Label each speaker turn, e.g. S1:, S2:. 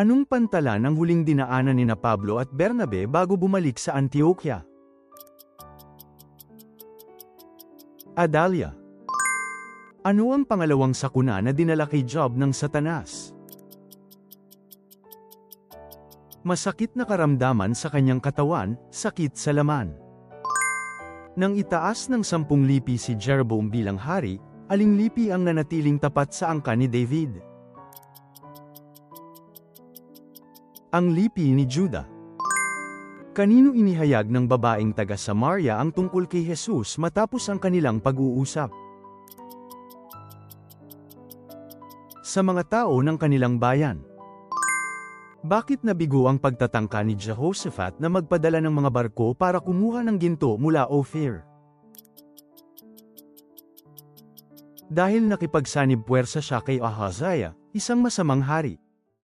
S1: Anong pantalan ang huling dinaanan ni na Pablo at Bernabe bago bumalik sa Antioquia? Adalia. Ano ang pangalawang sakuna na dinala kay Job ng Satanas? Masakit na karamdaman sa kanyang katawan, sakit sa laman. Nang itaas ng sampung lipi si Jeroboam bilang hari, aling lipi ang nanatiling tapat sa angka ni David? Ang lipi ni Judah. Kanino inihayag ng babaeng taga Samaria ang tungkol kay Jesus matapos ang kanilang pag-uusap? Sa mga tao ng kanilang bayan. Bakit nabigo ang pagtatangka ni Jehoshaphat na magpadala ng mga barko para kumuha ng ginto mula Ophir? Dahil nakipagsanib puwersa siya kay Ahaziah, isang masamang hari.